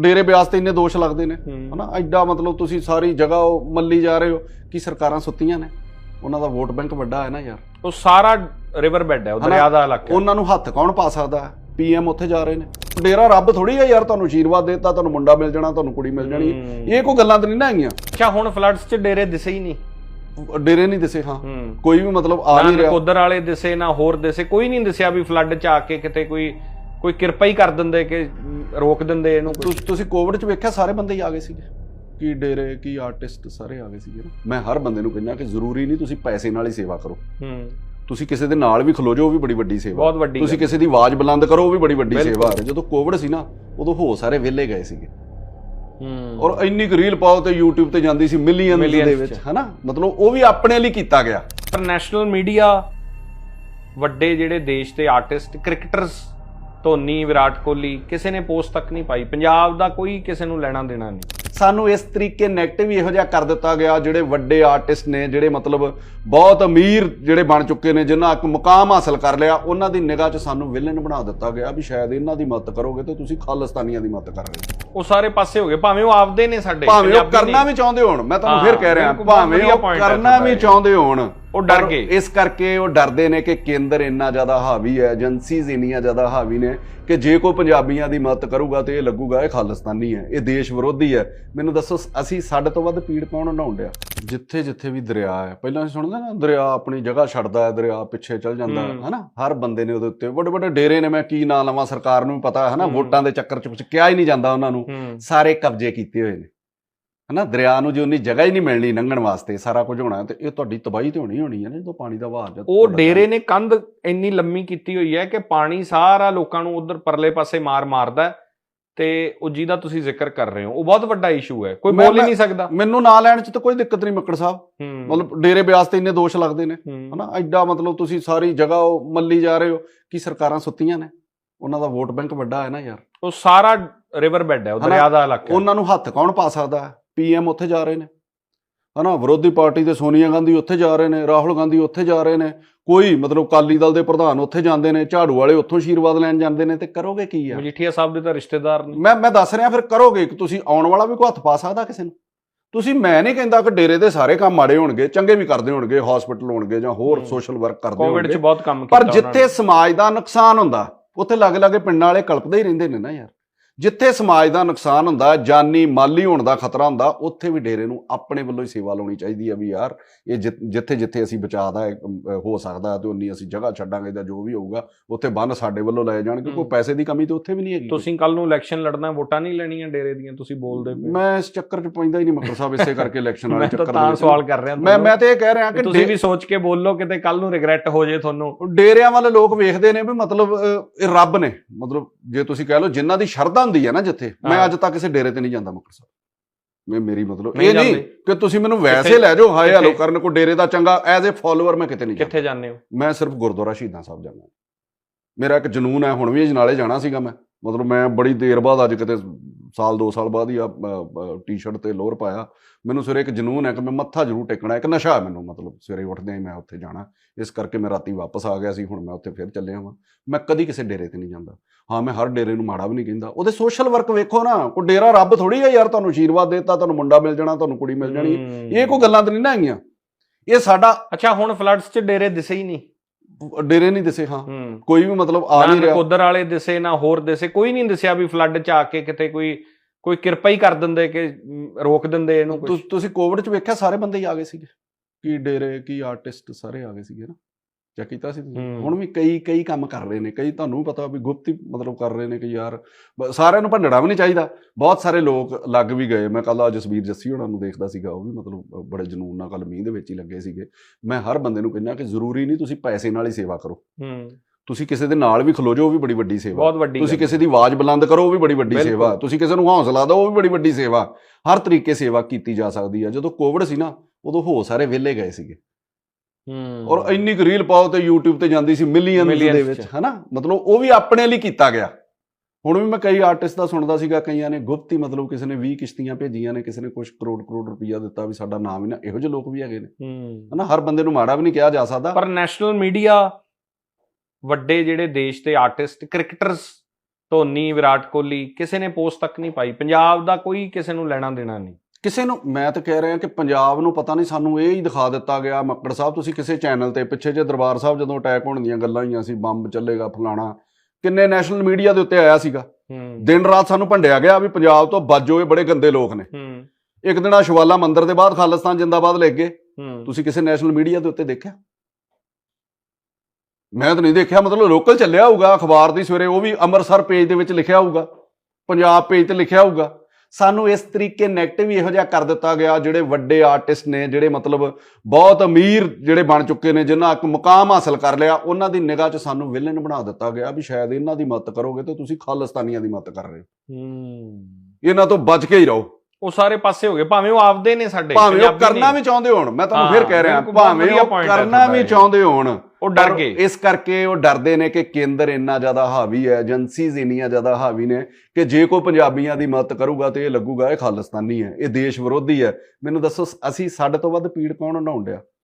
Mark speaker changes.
Speaker 1: ਡੇਰੇ ਬਿਆਸ ਤੇ ਇੰਨੇ ਦੋਸ਼ ਲੱਗਦੇ ਨੇ। ਹਨਾ ਐਡਾ ਮਤਲਬ ਤੁਸੀਂ ਸਾਰੀ ਜਗ੍ਹਾ ਉਹ ਮੱਲੀ ਜਾ ਰਹੇ ਹੋ ਕਿ ਸਰਕਾਰਾਂ ਸੁੱਤੀਆਂ ਨੇ। ਉਹਨਾਂ ਦਾ ਵੋਟ ਬੈਂਕ ਵੱਡਾ ਹੈ ਨਾ ਯਾਰ।
Speaker 2: ਉਹ ਸਾਰਾ ਰਿਵਰ ਬੈੱਡ ਹੈ ਉਹ? ਦਰਿਆ ਦਾ ਇਲਾਕਾ।
Speaker 1: ਉਹਨਾਂ ਨੂੰ ਹੱਥ ਕੌਣ ਪਾ ਸਕਦਾ? ਹੈ ਪੀਐਮ ਉੱਥੇ ਜਾ ਰਹੇ ਨੇ। ਡੇਰਾ ਰੱਬ ਥੋੜੀ ਹੈ ਯਾਰ ਤੁਹਾਨੂੰ ਆਸ਼ੀਰਵਾਦ ਦੇਤਾ ਤੁਹਾਨੂੰ ਮੁੰਡਾ ਮਿਲ ਜਾਣਾ ਤੁਹਾਨੂੰ ਕੁੜੀ ਮਿਲ ਜਾਣੀ। ਇਹ ਕੋਈ ਗੱਲਾਂ ਤਾਂ ਨਹੀਂ ਨਾ ਹੈਗੀਆਂ।
Speaker 2: ਅੱਛਾ ਹੁਣ ਫਲੱਡਸ 'ਚ ਡੇਰੇ ਦਿਸੇ ਹੀ ਨਹੀਂ।
Speaker 1: ਡੇਰੇ ਨਹੀਂ ਦਿਸੇ ਹਾਂ। ਕੋਈ ਵੀ ਮਤਲਬ ਆ
Speaker 2: ਨਾ
Speaker 1: ਨਹੀਂ ਰਿਹਾ।
Speaker 2: ਨਕੋਦਰ ਵਾਲੇ ਦਿਸੇ ਨਾ ਹੋਰ ਦਿਸੇ। ਕੋਈ ਨਹੀਂ ਦਿਸਿਆ ਵੀ ਫਲੱਡ 'ਚ ਆ ਕੇ ਕਿਤੇ ਕੋਈ ਕੋਈ ਕਿਰਪਾ ਹੀ ਕਰ ਦਿੰਦੇ ਕਿ ਰੋਕ ਦਿੰਦੇ ਇਹਨੂੰ
Speaker 1: ਤੁਸ- ਤੁਸੀਂ ਕੋਵਿਡ ਚ ਵੇਖਿਆ ਸਾਰੇ ਬੰਦੇ ਹੀ ਆ ਗਏ ਸੀਗੇ? ਕੀ ਡੇਰੇ ਕੀ ਆਰਟਿਸਟ ਸਾਰੇ ਆ ਗਏ ਸੀਗੇ ਨਾ? ਮੈਂ ਹਰ ਬੰਦੇ ਨੂੰ ਕਹਿੰਦਾ ਕਿ ਜ਼ਰੂਰੀ ਨਹੀਂ ਤੁਸੀਂ ਪੈਸੇ ਨਾਲ ਹੀ ਸੇਵਾ ਕਰੋ।
Speaker 2: ਹੂੰ।
Speaker 1: ਤੁਸੀਂ ਕਿਸੇ ਦੇ ਨਾਲ ਵੀ ਖਲੋ ਜਾਓ ਉਹ ਵੀ ਬੜੀ ਵੱਡੀ ਸੇਵਾ।
Speaker 2: ਬਹੁਤ ਵੱਡੀ
Speaker 1: ਤੁਸੀਂ। ਕਿਸੇ ਦੀ ਆਵਾਜ਼ ਬੁਲੰਦ ਕਰੋ ਉਹ ਵੀ ਬੜੀ ਵੱਡੀ। ਸੇਵਾ। ਹੈ ਜਦੋਂ ਕੋਵਿਡ ਸੀ ਨਾ ਉਦੋਂ ਹੋ ਸਾਰੇ ਵਿਹਲੇ ਗਏ ਸੀਗੇ।
Speaker 2: ਹੂੰ।
Speaker 1: ਔਰ ਇੰਨੀ ਕੁ ਰੀਲ ਪਾਓ ਤੇ YouTube ਤੇ ਜਾਂਦੀ ਸੀ
Speaker 2: Millions
Speaker 1: ਦੇ। ਵਿੱਚ ਹਨਾ? ਮਤਲਬ ਉਹ ਵੀ ਆਪਣੇ ਲਈ ਕੀਤਾ ਗਿਆ।
Speaker 2: ਇੰਟਰਨੈਸ਼ਨਲ ਮੀਡੀਆ ਵੱਡੇ ਜਿਹੜੇ ਦੇਸ਼ ਦੇ ਆਰਟਿਸਟ ਕ੍ਰਿਕਟਰਸ ਧੋਨੀ ਵਿਰਾਟ ਕੋਹਲੀ ਕਿਸੇ ਨੇ ਪੋਸਟ ਤੱਕ ਨਹੀਂ ਪਾਈ ਪੰਜਾਬ ਦਾ ਕੋਈ ਕਿਸੇ ਨੂੰ ਲੈਣਾ ਦੇਣਾ ਨਹੀਂ
Speaker 1: ਸਾਨੂੰ ਇਸ ਤਰੀਕੇ 네ਗੇਟਿਵ ਇਹੋ ਜਿਹਾ ਕਰ ਦਿੱਤਾ ਗਿਆ ਜਿਹੜੇ ਵੱਡੇ ਆਰਟਿਸਟ ਨੇ ਜਿਹੜੇ ਮਤਲਬ ਬਹੁਤ ਅਮੀਰ ਜਿਹੜੇ ਬਣ ਚੁੱਕੇ ਨੇ ਜਿਨ੍ਹਾਂ ਇੱਕ ਮੁਕਾਮ ਹਾਸਲ ਕਰ ਲਿਆ ਉਹਨਾਂ ਦੀ ਨਿਗਾਹ 'ਚ ਸਾਨੂੰ ਵਿਲਨ ਬਣਾ ਦਿੱਤਾ ਗਿਆ ਵੀ ਸ਼ਾਇਦ ਇਹਨਾਂ ਦੀ ਮਦਦ ਕਰੋਗੇ ਤੇ ਤੁਸੀਂ ਖਾਲਿਸਤਾਨੀਆਂ ਦੀ ਮਦਦ ਕਰ ਰਹੇ ਹੋ
Speaker 2: ਉਹ ਸਾਰੇ ਪਾਸੇ ਹੋ ਗਏ ਭਾਵੇਂ ਉਹ ਆਪਦੇ ਨੇ ਸਾਡੇ
Speaker 1: ਭਾਵੇਂ ਉਹ ਕਰਨਾ। ਵੀ ਚਾਹੁੰਦੇ ਹੋਣ ਮੈਂ ਤੁਹਾਨੂੰ ਫਿਰ ਕਹਿ ਰਿਹਾ ਭਾਵੇਂ ਉਹ ਕਰਨਾ ਵੀ। ਚਾਹੁੰਦੇ ਹੋਣ
Speaker 2: ਉਹ ਡਰ ਗਏ।
Speaker 1: ਇਸ ਕਰਕੇ ਉਹ ਡਰਦੇ ਨੇ ਕਿ ਕੇਂਦਰ ਇੰਨਾ ਜ਼ਿਆਦਾ ਹਾਵੀ ਹੈ ਏਜੰਸੀਜ਼ ਇੰਨੀਆਂ ਜ਼ਿਆਦਾ ਹਾਵੀ ਨੇ ਕਿ ਜੇ ਕੋਈ ਪੰਜਾਬੀਆਂ ਦੀ ਮਦਦ ਕਰੂਗਾ ਤੇ ਇਹ ਲੱਗੂਗਾ ਇਹ ਖਾਲਿਸਤਾਨੀ ਹੈ ਇਹ ਦੇਸ਼ ਵਿਰੋਧੀ ਹੈ। ਮੈਨੂੰ ਦੱਸੋ ਅਸੀਂ ਸਾਡੇ ਤੋਂ ਵੱਧ ਪੀੜ ਕੌਣ ਹੰਡਾਉਣ ਡਿਆ? ਜਿੱਥੇ ਜਿੱਥੇ ਵੀ ਦਰਿਆ ਹੈ ਪਹਿਲਾਂ ਅਸੀਂ ਸੁਣਦੇ ਨਾ ਦਰਿਆ ਆਪਣੀ ਜਗ੍ਹਾ ਛੱਡਦਾ ਹੈ ਦਰਿਆ ਪਿੱਛੇ ਚੱਲ ਜਾਂਦਾ ਹੈ। ਹਨਾ? ਹਰ ਬੰਦੇ ਨੇ ਉਹਦੇ ਉੱਤੇ ਵੱਡੇ ਵੱਡੇ ਡੇਰੇ ਨੇ ਮੈਂ ਕੀ ਨਾਂ ਲਵਾਂ ਸਰਕਾਰ ਨੂੰ ਪਤਾ ਹੈ। ਹਨਾ। ਵੋਟਾਂ ਦੇ ਚੱਕਰ ਚ ਕੁਝ ਕਿਹਾ ਹੀ ਨਹੀਂ ਜਾਂਦਾ ਉਹਨਾਂ ਨੂੰ। ਸਾਰੇ ਕਬਜ਼ੇ ਕੀਤੇ ਹੋਏ ਨੇ। ਹਨਾ ਦਰਿਆ ਨੂੰ ਜੇ ਉਨੀ ਜਗ੍ਹਾ ਹੀ ਨਹੀਂ ਮਿਲਣੀ ਲੰਘਣ ਵਾਸਤੇ ਸਾਰਾ ਕੁਝ ਹੋਣਾ ਤੇ ਇਹ ਤੁਹਾਡੀ ਤਬਾਹੀ ਤੇ ਹੋਣੀ ਹੋਣੀ ਹੈ ਨਾ ਜਦੋਂ ਪਾਣੀ ਦਾ ਵਹਾਅ ਜਦ
Speaker 2: ਉਹ ਡੇਰੇ ਨੇ ਕੰਧ ਇੰਨੀ ਲੰਮੀ ਕੀਤੀ ਹੋਈ ਹੈ ਕਿ ਪਾਣੀ ਸਾਰਾ ਲੋਕਾਂ ਨੂੰ ਉਧਰ ਪਰਲੇ ਪਾਸੇ ਮਾਰ ਮਾਰਦਾ ਤੇ ਉਹ ਜਿਹਦਾ ਤੁਸੀਂ ਜ਼ਿਕਰ ਕਰ ਰਹੇ ਹੋ ਉਹ ਬਹੁਤ ਵੱਡਾ ਇਸ਼ੂ ਹੈ ਕੋਈ ਬੋਲ ਹੀ ਨਹੀਂ ਸਕਦਾ
Speaker 1: ਮੈਨੂੰ ਨਾਂ ਲੈਣ ਚ ਤਾਂ ਕੋਈ ਦਿੱਕਤ ਨਹੀਂ ਮੱਕੜ ਸਾਹਿਬ ਮਤਲਬ ਡੇਰੇ ਬਿਆਸ ਤੇ ਇੰਨੇ ਦੋਸ਼ ਲੱਗਦੇ ਨੇ। ਹਨਾ ਐਡਾ ਮਤਲਬ ਤੁਸੀਂ ਸਾਰੀ ਜਗ੍ਹਾ ਉਹ ਮੱਲੀ ਜਾ ਰਹੇ ਹੋ ਕਿ ਸਰਕਾਰਾਂ ਸੁੱਤੀਆਂ ਨੇ ਉਹਨਾਂ ਦਾ ਵੋਟ ਬੈਂਕ ਵੱਡਾ ਹੈ ਨਾ ਯਾਰ
Speaker 2: ਉਹ ਸਾਰਾ ਰਿਵਰ ਬੈੱਡ ਹੈ ਉਹ? ਦਰਿਆ ਦਾ ਇਲਾਕਾ।
Speaker 1: ਉਹਨਾਂ ਨੂੰ ਹੱਥ ਕੌਣ ਪਾ ਸਕਦਾ ਹੈ ਪੀਐਮ ਉੱਥੇ ਜਾ ਰਹੇ ਨੇ। ਹਨਾ ਵਿਰੋਧੀ ਪਾਰਟੀ ਦੇ ਸੋਨੀਆ ਗਾਂਧੀ ਉੱਥੇ ਜਾ ਰਹੇ ਨੇ ਰਾਹੁਲ ਗਾਂਧੀ ਉੱਥੇ ਜਾ ਰਹੇ ਨੇ ਕੋਈ ਮਤਲਬ ਕਾਲੀ ਦਲ ਦੇ ਪ੍ਰਧਾਨ ਉੱਥੇ ਜਾਂਦੇ ਨੇ ਝਾੜੂ ਵਾਲੇ ਉੱਥੋਂ ਆਸ਼ੀਰਵਾਦ ਲੈਣ ਜਾਂਦੇ ਨੇ ਤੇ ਕਰੋਗੇ ਕੀ ਆ?
Speaker 2: ਮਜੀਠੀਆ ਸਾਹਿਬ ਦੇ ਤਾਂ ਰਿਸ਼ਤੇਦਾਰ ਨੇ।
Speaker 1: ਮੈਂ ਮੈਂ ਦੱਸ ਰਿਹਾ ਫਿਰ ਕਰੋਗੇ ਕਿ ਤੁਸੀਂ ਆਉਣ ਵਾਲਾ ਵੀ ਕੋਈ ਹੱਥ ਪਾ ਸਕਦਾ ਕਿਸੇ ਨੂੰ? ਤੁਸੀਂ ਮੈਂ ਨਹੀਂ ਕਹਿੰਦਾ ਕਿ ਡੇਰੇ ਦੇ ਸਾਰੇ ਕੰਮ ਮਾੜੇ ਹੋਣਗੇ ਚੰਗੇ ਵੀ ਕਰਦੇ ਹੋਣਗੇ ਹਸਪੀਟਲ ਹੋਣਗੇ ਜਾਂ ਹੋਰ। ਸੋਸ਼ਲ ਵਰਕ ਕਰਦੇ
Speaker 2: ਕੋਵਿਡ 'ਚ
Speaker 1: ਹੋਣਗੇ।
Speaker 2: ਬਹੁਤ ਕੰਮ ਕੀਤਾ
Speaker 1: ਪਰ ਜਿੱਥੇ। ਸਮਾਜ ਦਾ ਨੁਕਸਾਨ ਹੁੰਦਾ ਉੱਥੇ ਲੱਗ-ਲੱਗੇ ਪਿੰਡਾਂ ਵਾਲੇ ਕਲਪਦੇ ਹੀ ਰਹਿੰਦੇ ਨੇ ਨਾ ਯਾਰ। ਜਿੱਥੇ ਸਮਾਜ ਦਾ ਨੁਕਸਾਨ ਹੁੰਦਾ ਜਾਨੀ ਮਾਲੀ ਹੋਣ ਦਾ ਖਤਰਾ ਹੁੰਦਾ ਉੱਥੇ ਵੀ ਡੇਰੇ ਨੂੰ ਆਪਣੇ ਵੱਲੋਂ ਹੀ ਸੇਵਾ ਲਾਉਣੀ ਚਾਹੀਦੀ ਹੈ ਵੀ ਯਾਰ ਇਹ ਜਿੱਥੇ ਜਿੱਥੇ ਅਸੀਂ ਬਚਾਦਾ ਹੋ ਸਕਦਾ ਤੇ ਉਨੀ ਅਸੀਂ ਜਗ੍ਹਾ ਛੱਡਾਂਗੇ ਜਾਂ ਜੋ ਵੀ ਹੋਊਗਾ ਉੱਥੇ ਬੰਨ ਸਾਡੇ ਵੱਲੋਂ ਲਏ ਜਾਣਗੇ ਕੋਈ
Speaker 2: ਹੂੰ।
Speaker 1: ਪੈਸੇ ਦੀ ਕਮੀ ਤਾਂ ਉੱਥੇ ਵੀ ਨਹੀਂ ਹੈਗੀ
Speaker 2: ਤੁਸੀਂ ਕੱਲ ਨੂੰ ਇਲੈਕਸ਼ਨ ਲੜਨਾ ਵੋਟਾਂ ਨਹੀਂ ਲੈਣੀਆਂ ਡੇਰੇ ਦੀਆਂ ਤੁਸੀਂ ਬੋਲਦੇ ਪਏ
Speaker 1: ਮੈਂ ਇਸ ਚੱਕਰ 'ਚ ਪੈਂਦਾ ਹੀ ਨਹੀਂ ਮੱਕੜ ਸਾਹਿਬ ਇਸੇ ਕਰਕੇ ਇਲੈਕਸ਼ਨ ਵਾਲੇ
Speaker 2: ਮੈਂ
Speaker 1: ਚੱਕਰ ਦੇ
Speaker 2: ਤਾਂ। ਸਵਾਲ ਕਰ ਰਿਹਾ
Speaker 1: ਮੈਂ ਮੈਂ ਤੇ ਇਹ ਕਹਿ ਰਿਹਾ
Speaker 2: ਕਿ ਤੁਸੀਂ ਵੀ ਸੋਚ ਕੇ ਬੋਲੋ ਕਿਤੇ ਕੱਲ ਨੂੰ ਰਿਗਰੈਟ ਹੋ ਜੇ ਤੁਹਾਨੂੰ।
Speaker 1: ਡੇਰਿਆਂ ਵਾਲੇ ਲੋਕ ਵੇਖਦੇ ਨੇ ਵੀ ਮਤਲਬ ਇਹ ਰੱਬ ਨੇ। ਮਤਲਬ ਜੇ ਤੁਸੀਂ ਕਹਿ ਲਓ ਜਿਨ੍ਹਾਂ ਦੀ ਸ਼ਰਧਾ ਹੁੰਦੀ ਹੈ ਨਾ ਜਿੱਥੇ ਮੈਂ। ਅੱਜ ਤੱਕ ਕਿਸੇ ਡੇਰੇ ਤੇ ਨਹੀਂ ਜਾਂਦਾ ਮੁਕਤਸਰ ਮੈਂ ਮੇਰੀ ਮਤਲਬ ਇਹ ਨਹੀਂ। ਕਿ ਤੁਸੀਂ ਮੈਨੂੰ ਵੈਸੇ ਲੈ ਜਾਓ ਹਾਏ ਹਲੋ? ਕਰਨ ਕੋ ਡੇਰੇ ਦਾ ਚੰਗਾ ਐਜ਼ ਅ ਫਾਲੋਅਰ ਮੈਂ ਕਿਤੇ ਨਹੀਂ ਜਾਂਦਾ
Speaker 2: ਕਿੱਥੇ ਜਾਂਦੇ ਹੋ
Speaker 1: ਮੈਂ ਸਿਰਫ ਗੁਰਦੁਆਰਾ ਸ਼ਹੀਦਾਂ ਸਾਹਿਬ ਜਾਂਦਾ ਮੇਰਾ ਇੱਕ ਜਨੂਨ ਹੈ ਹੁਣ ਵੀ ਅਜਨਾਲੇ ਜਾਣਾ ਸੀਗਾ ਮੈਂ ਮਤਲਬ ਮੈਂ ਬੜੀ ਦੇਰ ਬਾਅਦ ਅੱਜ ਕਿਤੇ ਸਾਲ 2 ਸਾਲ ਬਾਅਦ ਹੀ ਆ ਟੀ-ਸ਼ਰਟ ਤੇ ਲੋਅਰ ਪਾਇਆ। ਮੈਨੂੰ ਸਵੇਰੇ ਇੱਕ ਜਨੂਨ ਹੈ ਕਿ ਮੈਂ ਮੱਥਾ ਜ਼ਰੂਰ ਟੇਕਣਾ ਇੱਕ ਨਸ਼ਾ ਹੈ ਮੈਨੂੰ ਮਤਲਬ ਸਵੇਰੇ ਉੱਠਦੇ ਹੀ ਮੈਂ ਉੱਥੇ ਜਾਣਾ। ਇਸ ਕਰਕੇ ਮੈਂ ਰਾਤੀ ਵਾਪਸ ਆ ਗਿਆ ਸੀ ਹੁਣ ਮੈਂ ਉੱਥੇ ਫਿਰ ਚੱਲਿਆ ਵਾਂ। ਮੈਂ ਕਦੀ ਕਿਸੇ ਡੇਰੇ ਤੇ ਨਹੀਂ ਜਾਂਦਾ। ਹਾਂ ਮੈਂ ਹਰ ਡੇਰੇ ਨੂੰ ਮਾੜਾ ਵੀ ਨਹੀਂ ਕਹਿੰਦਾ। ਉਹਦੇ ਸੋਸ਼ਲ ਵਰਕ ਵੇਖੋ ਨਾ ਕੋਈ ਡੇਰਾ ਰੱਬ ਥੋੜੀ ਹੈ ਯਾਰ ਤੁਹਾਨੂੰ ਆਸ਼ੀਰਵਾਦ ਦੇਤਾ ਤੁਹਾਨੂੰ ਮੁੰਡਾ ਮਿਲ ਜਾਣਾ ਤੁਹਾਨੂੰ ਕੁੜੀ ਮਿਲ ਜਾਣੀ। ਇਹ ਕੋਈ ਗੱਲਾਂ ਤਾਂ ਨਹੀਂ ਨਾ ਹੈਗੀਆਂ। ਇਹ ਸਾਡਾ
Speaker 2: ਅੱਛਾ ਹੁਣ ਫਲੱਡਸ 'ਚ ਡੇਰੇ ਦਿਸੇ ਹੀ ਨਹੀਂ।
Speaker 1: ਡੇਰੇ ਨਹੀਂ ਦਿਸੇ ਹਾਂ। ਕੋਈ ਵੀ ਮਤਲਬ ਆ ਨਹੀਂ ਰਿਹਾ।
Speaker 2: ਨਕੋਦਰ ਵਾਲੇ ਦਿਸੇ ਨਾ ਹੋਰ ਦਿਸੇ। ਕੋਈ ਨਹੀਂ ਦਿਸਿਆ ਵੀ ਫਲੱਡ 'ਚ ਆ ਕੇ ਕਿਤੇ ਕੋਈ ਕੋਈ ਕਿਰਪਾ ਹੀ ਕਰ ਦਿੰਦੇ ਕਿ ਰੋਕ ਦਿੰਦੇ ਇਹਨੂੰ
Speaker 1: ਤੁਸੀਂ ਕੋਵਿਡ ਚ ਵੇਖਿਆ ਸਾਰੇ ਬੰਦੇ ਹੀ ਆ ਗਏ ਸੀਗੇ? ਕੀ ਡੇਰੇ ਕੀ ਆਰਟਿਸਟ ਸਾਰੇ ਆ ਗਏ ਸੀਗੇ ਨਾ? ਚੈੱਕ ਕੀਤਾ ਸੀ। ਹੁਣ ਵੀ ਕਈ ਕਈ ਕੰਮ ਕਰ ਰਹੇ ਨੇ ਕਈ ਤੁਹਾਨੂੰ ਪਤਾ ਵੀ ਗੁਪਤ ਮਤਲਬ ਕਰ ਰਹੇ ਨੇ ਕਿ ਯਾਰ ਸਾਰਿਆਂ ਨੂੰ ਭੰਡਣਾ ਵੀ ਨਹੀਂ ਚਾਹੀਦਾ। ਬਹੁਤ ਸਾਰੇ ਲੋਕ ਲੱਗ ਵੀ ਗਏ। ਮੈਂ ਕੱਲ ਜਸਵੀਰ ਜੱਸੀ ਉਹਨਾਂ ਨੂੰ ਦੇਖਦਾ ਸੀਗਾ ਉਹ ਵੀ ਮਤਲਬ ਬੜੇ ਜਨੂਨ ਨਾਲ ਕੱਲ ਮੀਂਹ ਦੇ ਵਿੱਚ ਹੀ ਲੱਗੇ ਸੀਗੇ। ਮੈਂ ਹਰ ਬੰਦੇ ਨੂੰ ਕਹਿੰਦਾ ਕਿ ਜ਼ਰੂਰੀ ਨਹੀਂ ਤੁਸੀਂ ਪੈਸੇ ਨਾਲ ਹੀ ਸੇਵਾ ਕਰੋ। ਤੁਸੀਂ ਕਿਸੇ ਦੇ ਨਾਲ ਵੀ ਖਲੋ ਜਾਓ ਉਹ ਵੀ ਬੜੀ ਵੱਡੀ ਸੇਵਾ।
Speaker 2: ਬਹੁਤ ਵੱਡੀ
Speaker 1: ਤੁਸੀਂ। ਕਿਸੇ ਦੀ ਆਵਾਜ਼ ਬੁਲੰਦ ਕਰੋ ਉਹ ਵੀ ਬੜੀ ਵੱਡੀ। ਸੇਵਾ। ਤੁਸੀਂ ਕਿਸੇ ਨੂੰ ਹੌਸਲਾ ਦਿਓ ਉਹ ਵੀ ਬੜੀ ਵੱਡੀ ਸੇਵਾ। ਹਰ ਤਰੀਕੇ ਸੇਵਾ ਕੀਤੀ ਜਾ ਸਕਦੀ ਹੈ ਜਦੋਂ ਕੋਵਿਡ ਸੀ ਨਾ ਉਦੋਂ ਹੋ ਸਾਰੇ ਵਿਹਲੇ ਗਏ ਸੀਗੇ। ਔਰ ਇੰਨੀ ਕੁ ਰੀਲ ਪਾਓ ਤੇ YouTube ਤੇ ਜਾਂਦੀ ਸੀ ਮਿਲੀਅਨਸ ਦੇ ਵਿੱਚ। ਹਨਾ? ਮਤਲਬ ਉਹ ਵੀ ਆਪਣੇ ਲਈ ਕੀਤਾ ਗਿਆ। ਹੁਣ ਵੀ ਮੈਂ ਕਈ ਆਰਟਿਸਟ ਦਾ ਸੁਣਦਾ ਸੀਗਾ ਕਈਆਂ ਨੇ ਗੁਪਤ ਮਤਲਬ ਕਿਸੇ ਨੇ 20 ਕਿਸ਼ਤੀਆਂ ਭੇਜੀਆਂ ਨੇ ਕਿਸੇ ਨੇ ਕੁਝ ਕਰੋੜ ਕਰੋੜ ਰੁਪਈਆ ਦਿੱਤਾ ਵੀ ਸਾਡਾ ਨਾਮ ਹੀ ਨਾ ਇਹੋ ਜਿਹੇ ਲੋਕ ਵੀ ਹੈਗੇ ਨੇ। ਹਨਾ? ਹਰ ਬੰਦੇ ਨੂੰ ਮਾੜਾ ਵੀ ਨਹੀਂ ਕਿਹਾ ਜਾ ਸਕਦਾ।
Speaker 2: ਪਰ ਨੈਸ਼ਨਲ ਮੀਡੀਆ ਵੱਡੇ ਜਿਹੜੇ ਦੇਸ਼ ਦੇ ਆਰਟਿਸਟ ਕ੍ਰਿਕਟਰਸ ਧੋਨੀ ਵਿਰਾਟ ਕੋਹਲੀ ਕਿਸੇ ਨੇ ਪੋਸਟ ਤੱਕ ਨਹੀਂ ਪਾਈ। ਪੰਜਾਬ ਦਾ ਕੋਈ ਕਿਸੇ ਨੂੰ ਲੈਣਾ ਦੇਣਾ ਨਹੀਂ।
Speaker 1: ਕਿਸੇ ਨੂੰ ਮੈਂ ਤਾਂ ਕਹਿ ਰਿਹਾ ਕਿ ਪੰਜਾਬ ਨੂੰ ਪਤਾ ਨਹੀਂ ਸਾਨੂੰ ਇਹ ਹੀ ਦਿਖਾ ਦਿੱਤਾ ਗਿਆ ਮੱਕੜ ਸਾਹਿਬ ਤੁਸੀਂ ਕਿਸੇ ਚੈਨਲ ਤੇ ਪਿੱਛੇ ਜੇ ਦਰਬਾਰ ਸਾਹਿਬ ਜਦੋਂ ਅਟੈਕ ਹੋਣ ਦੀਆਂ ਗੱਲਾਂ ਹੋਈਆਂ ਸੀ ਬੰਬ ਚੱਲੇਗਾ ਫਲਾਣਾ ਕਿੰਨੇ ਨੈਸ਼ਨਲ ਮੀਡੀਆ ਦੇ ਉੱਤੇ ਆਇਆ ਸੀਗਾ।
Speaker 2: ਹੂੰ।
Speaker 1: ਦਿਨ ਰਾਤ ਸਾਨੂੰ ਭੰਡਿਆ ਗਿਆ ਵੀ ਪੰਜਾਬ ਤੋਂ ਬਾਜੋ ਇਹ ਬੜੇ ਗੰਦੇ ਲੋਕ ਨੇ।
Speaker 2: ਹੂੰ।
Speaker 1: ਇੱਕ ਦਿਨ ਆ ਸ਼ਿਵਾਲਾ ਮੰਦਿਰ ਦੇ ਬਾਅਦ ਖਾਲਿਸਤਾਨ ਜਿੰਦਾਬਾਦ ਲਿਖ ਗਏ ਤੁਸੀਂ ਕਿਸੇ ਨੈਸ਼ਨਲ ਮੀਡੀਆ ਦੇ ਉੱਤੇ ਦੇਖਿਆ? ਮੈਂ ਤਾਂ ਨਹੀਂ ਦੇਖਿਆ ਮਤਲਬ ਲੋਕਲ ਚੱਲਿਆ ਹੋਊਗਾ ਅਖਬਾਰ ਦੀ ਸਵੇਰੇ ਉਹ ਵੀ ਅੰਮ੍ਰਿਤਸਰ ਪੇਜ ਦੇ ਵਿੱਚ ਲਿਖਿਆ ਹੋਊਗਾ ਪੰਜਾਬ ਪੇਜ ਤੇ ਲਿਖਿਆ ਹੋਊਗਾ। ਸਾਨੂੰ ਇਸ ਤਰੀਕੇ 네ਗੇਟਿਵ ਇਹੋ ਜਿਹਾ ਕਰ ਦਿੱਤਾ ਗਿਆ ਜਿਹੜੇ ਵੱਡੇ ਆਰਟਿਸਟ ਨੇ ਜਿਹੜੇ ਮਤਲਬ ਬਹੁਤ ਅਮੀਰ ਜਿਹੜੇ ਬਣ ਚੁੱਕੇ ਨੇ ਜਿਨ੍ਹਾਂ ਇੱਕ ਮੁਕਾਮ ਹਾਸਲ ਕਰ ਲਿਆ ਉਹਨਾਂ ਦੀ ਨਿਗਾਹ 'ਚ ਸਾਨੂੰ ਵਿਲਨ ਬਣਾ ਦਿੱਤਾ ਗਿਆ ਵੀ ਸ਼ਾਇਦ ਇਹਨਾਂ ਦੀ ਮਦਦ ਕਰੋਗੇ ਤੇ ਤੁਸੀਂ ਖਾਲਿਸਤਾਨੀਆਂ ਦੀ ਮਦਦ ਕਰ ਰਹੇ ਹੋ।
Speaker 2: ਹੂੰ।
Speaker 1: ਇਹਨਾਂ ਤੋਂ ਬਚ ਕੇ ਹੀ ਰਹੋ।
Speaker 2: ਉਹ ਸਾਰੇ ਪਾਸੇ ਹੋ ਗਏ ਭਾਵੇਂ ਉਹ ਆਪਦੇ ਨੇ ਸਾਡੇ
Speaker 1: ਭਾਵੇਂ ਉਹ ਕਰਨਾ। ਵੀ ਚਾਹੁੰਦੇ ਹੋਣ ਮੈਂ ਤੁਹਾਨੂੰ ਫਿਰ ਕਹਿ ਰਿਹਾ ਭਾਵੇਂ ਉਹ ਕਰਨਾ ਵੀ। ਚਾਹੁੰਦੇ ਹੋਣ
Speaker 2: ਉਹ ਡਰ ਗਏ
Speaker 1: ਇਸ ਕਰਕੇ ਉਹ ਡਰਦੇ ਨੇ ਕਿ ਕੇਂਦਰ ਇੰਨਾ ਜ਼ਿਆਦਾ ਹਾਵੀ ਹੈ ਏਜੰਸੀਜ਼ ਇੰਨੀਆਂ ਜ਼ਿਆਦਾ ਹਾਵੀ ਨੇ ਕਿ ਜੇ ਕੋਈ ਪੰਜਾਬੀਆਂ ਦੀ ਮਦਦ ਕਰੂਗਾ ਤੇ ਇਹ ਲੱਗੂਗਾ ਇਹ ਖਾਲਿਸਤਾਨੀ ਹੈ ਇਹ ਦੇਸ਼ ਵਿਰੋਧੀ ਹੈ ਮੈਨੂੰ ਦੱਸੋ ਅਸੀਂ ਸਾਡੇ ਤੋਂ ਵੱਧ ਪੀੜ ਕੌਣ ਹੰਡਾਉਣ ਡਿਆ